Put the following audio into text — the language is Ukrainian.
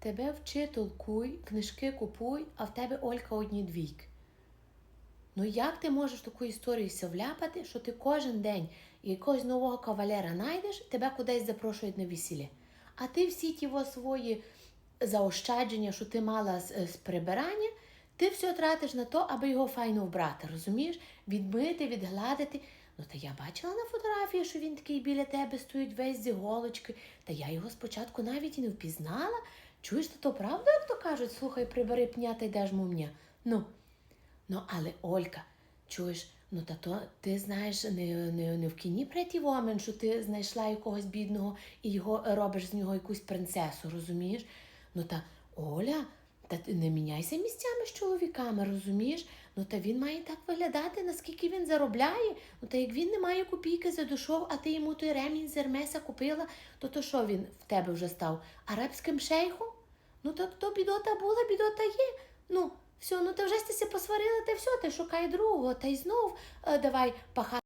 тебе вчи, толкуй, книжки купуй, а в тебе Олька одні двійки. Ну як ти можеш таку історію вляпати, що ти кожен день якогось нового кавалера знайдеш, тебе кудись запрошують на весілля. А ти всі ті свої заощадження, що ти мала з, з прибирання, ти все тратиш на то, аби його файно вбрати, розумієш? Відмити, відгладити. Ну, та я бачила на фотографії, що він такий біля тебе стоїть весь з іголочки. Та я його спочатку навіть і не впізнала. Чуєш, то, то правда, як то кажуть, слухай, прибери пня та йдеш мумня. Ну, ну, але Олька, чуєш, ну та то ти знаєш, не, не, не в кіні преті вомен, що ти знайшла якогось бідного і його робиш з нього якусь принцесу, розумієш? Ну та Оля, та ти не міняйся місцями з чоловіками, розумієш? Ну та він має так виглядати, наскільки він заробляє. Ну та як він не має копійки за душу, а ти йому той ремінь з Ермеса купила, то то що він в тебе вже став? Арабським шейхом? Ну то, то бідота була, бідота є. Ну, все, ну ти вже стися посварила, та все, ти шукай другого, та й знов е, давай пахати.